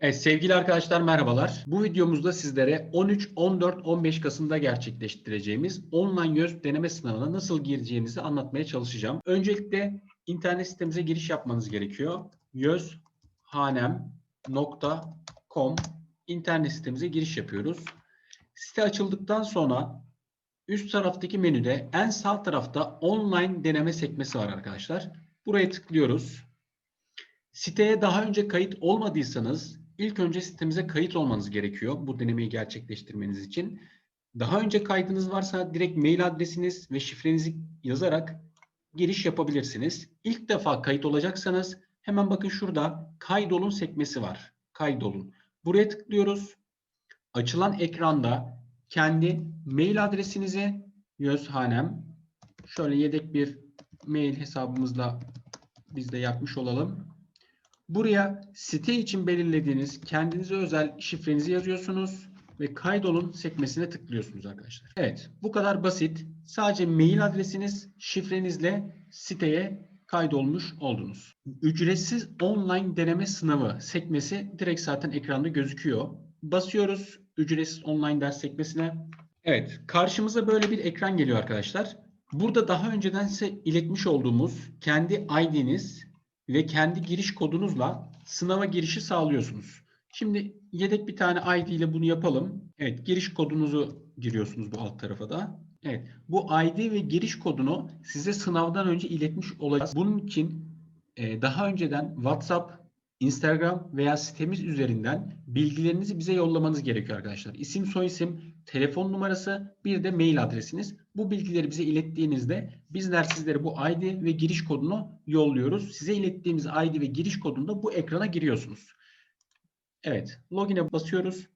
Evet sevgili arkadaşlar merhabalar. Bu videomuzda sizlere 13, 14, 15 Kasım'da gerçekleştireceğimiz online YÖS deneme sınavına nasıl gireceğinizi anlatmaya çalışacağım. Öncelikle internet sitemize giriş yapmanız gerekiyor. yözhanem.com internet sitemize giriş yapıyoruz. Site açıldıktan sonra üst taraftaki menüde en sağ tarafta online deneme sekmesi var arkadaşlar. Buraya tıklıyoruz. Siteye daha önce kayıt olmadıysanız ilk önce sitemize kayıt olmanız gerekiyor bu denemeyi gerçekleştirmeniz için. Daha önce kaydınız varsa direkt mail adresiniz ve şifrenizi yazarak giriş yapabilirsiniz. İlk defa kayıt olacaksanız hemen bakın şurada kaydolun sekmesi var. Kaydolun. Buraya tıklıyoruz. Açılan ekranda kendi mail adresinizi Yözhanem şöyle yedek bir mail hesabımızla biz de yapmış olalım. Buraya site için belirlediğiniz kendinize özel şifrenizi yazıyorsunuz ve kaydolun sekmesine tıklıyorsunuz arkadaşlar. Evet bu kadar basit. Sadece mail adresiniz şifrenizle siteye kaydolmuş oldunuz. Ücretsiz online deneme sınavı sekmesi direkt zaten ekranda gözüküyor. Basıyoruz ücretsiz online ders sekmesine. Evet karşımıza böyle bir ekran geliyor arkadaşlar. Burada daha önceden size iletmiş olduğumuz kendi ID'niz ve kendi giriş kodunuzla sınava girişi sağlıyorsunuz. Şimdi yedek bir tane ID ile bunu yapalım. Evet giriş kodunuzu giriyorsunuz bu alt tarafa da. Evet bu ID ve giriş kodunu size sınavdan önce iletmiş olacağız. Bunun için e, daha önceden WhatsApp, Instagram veya sitemiz üzerinden bilgilerinizi bize yollamanız gerekiyor arkadaşlar. İsim, soyisim, telefon numarası, bir de mail adresiniz. Bu bilgileri bize ilettiğinizde bizler sizlere bu ID ve giriş kodunu yolluyoruz. Size ilettiğimiz ID ve giriş kodunda bu ekrana giriyorsunuz. Evet, login'e basıyoruz.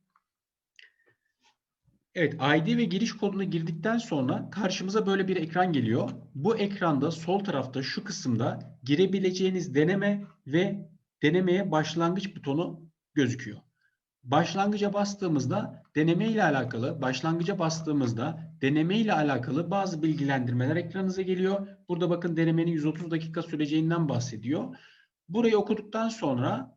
Evet, ID ve giriş kodunu girdikten sonra karşımıza böyle bir ekran geliyor. Bu ekranda sol tarafta şu kısımda girebileceğiniz deneme ve denemeye başlangıç butonu gözüküyor. Başlangıca bastığımızda deneme ile alakalı, başlangıca bastığımızda deneme ile alakalı bazı bilgilendirmeler ekranınıza geliyor. Burada bakın denemenin 130 dakika süreceğinden bahsediyor. Burayı okuduktan sonra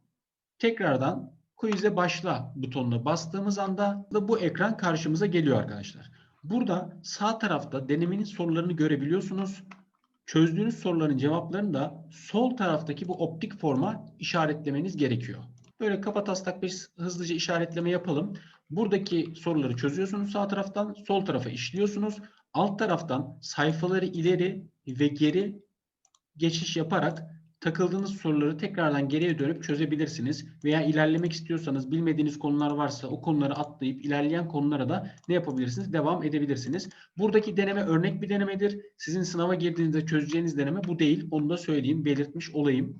tekrardan quiz'e başla butonuna bastığımız anda da bu ekran karşımıza geliyor arkadaşlar. Burada sağ tarafta denemenin sorularını görebiliyorsunuz. Çözdüğünüz soruların cevaplarını da sol taraftaki bu optik forma işaretlemeniz gerekiyor. Böyle kafa taslak bir hızlıca işaretleme yapalım. Buradaki soruları çözüyorsunuz sağ taraftan, sol tarafa işliyorsunuz. Alt taraftan sayfaları ileri ve geri geçiş yaparak takıldığınız soruları tekrardan geriye dönüp çözebilirsiniz. Veya ilerlemek istiyorsanız bilmediğiniz konular varsa o konuları atlayıp ilerleyen konulara da ne yapabilirsiniz? Devam edebilirsiniz. Buradaki deneme örnek bir denemedir. Sizin sınava girdiğinizde çözeceğiniz deneme bu değil. Onu da söyleyeyim, belirtmiş olayım.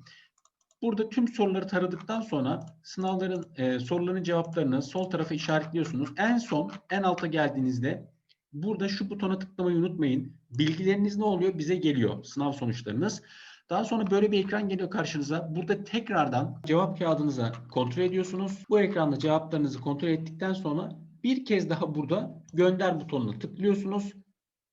Burada tüm soruları taradıktan sonra sınavların e, soruların cevaplarını sol tarafa işaretliyorsunuz. En son en alta geldiğinizde burada şu butona tıklamayı unutmayın. Bilgileriniz ne oluyor? Bize geliyor sınav sonuçlarınız. Daha sonra böyle bir ekran geliyor karşınıza. Burada tekrardan cevap kağıdınıza kontrol ediyorsunuz. Bu ekranda cevaplarınızı kontrol ettikten sonra bir kez daha burada gönder butonuna tıklıyorsunuz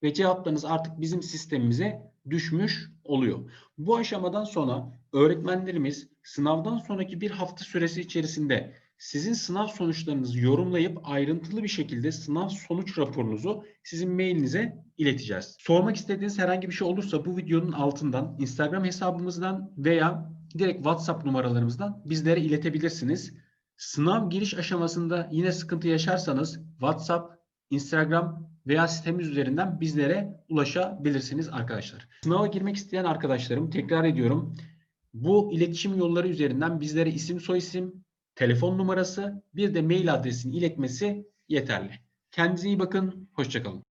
ve cevaplarınız artık bizim sistemimize düşmüş oluyor. Bu aşamadan sonra öğretmenlerimiz sınavdan sonraki bir hafta süresi içerisinde sizin sınav sonuçlarınızı yorumlayıp ayrıntılı bir şekilde sınav sonuç raporunuzu sizin mailinize ileteceğiz. Sormak istediğiniz herhangi bir şey olursa bu videonun altından Instagram hesabımızdan veya direkt WhatsApp numaralarımızdan bizlere iletebilirsiniz. Sınav giriş aşamasında yine sıkıntı yaşarsanız WhatsApp, Instagram veya sitemiz üzerinden bizlere ulaşabilirsiniz arkadaşlar. Sınava girmek isteyen arkadaşlarım tekrar ediyorum. Bu iletişim yolları üzerinden bizlere isim soyisim, telefon numarası bir de mail adresini iletmesi yeterli. Kendinize iyi bakın. Hoşçakalın.